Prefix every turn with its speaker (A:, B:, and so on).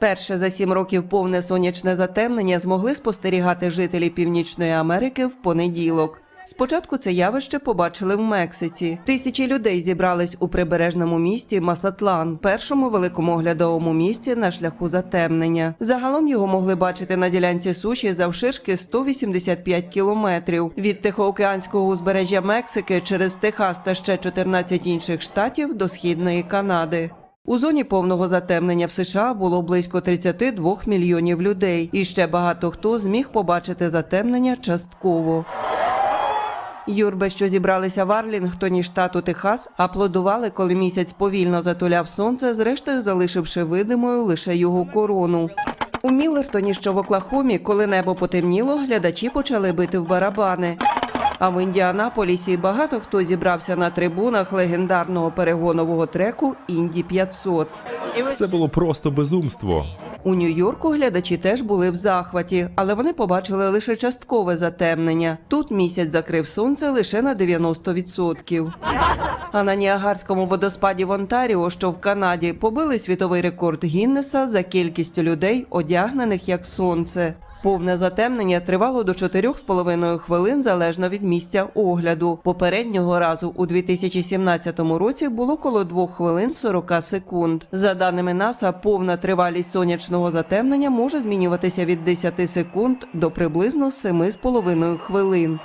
A: Перше за сім років повне сонячне затемнення змогли спостерігати жителі Північної Америки в понеділок. Спочатку це явище побачили в Мексиці. Тисячі людей зібрались у прибережному місті Масатлан, першому великому оглядовому місті на шляху затемнення. Загалом його могли бачити на ділянці суші завширшки 185 кілометрів від Тихоокеанського узбережжя Мексики через Техас та ще 14 інших штатів до східної Канади. У зоні повного затемнення в США було близько 32 мільйонів людей, і ще багато хто зміг побачити затемнення частково. Юрби, що зібралися в Арлінгтоні, штату Техас, аплодували, коли місяць повільно затуляв сонце, зрештою залишивши видимою лише його корону. У Міллертоні, що в Оклахомі, коли небо потемніло, глядачі почали бити в барабани. А в Індіанаполісі багато хто зібрався на трибунах легендарного перегонового треку Інді 500.
B: Це було просто безумство.
A: У Нью-Йорку глядачі теж були в захваті, але вони побачили лише часткове затемнення. Тут місяць закрив сонце лише на 90%. А на Ніагарському водоспаді в Онтаріо, що в Канаді, побили світовий рекорд Гіннеса за кількістю людей, одягнених як сонце. Повне затемнення тривало до 4,5 хвилин залежно від місця огляду. Попереднього разу у 2017 році було коло 2 хвилин 40 секунд. За даними НАСА, повна тривалість сонячного затемнення може змінюватися від 10 секунд до приблизно 7,5 хвилин.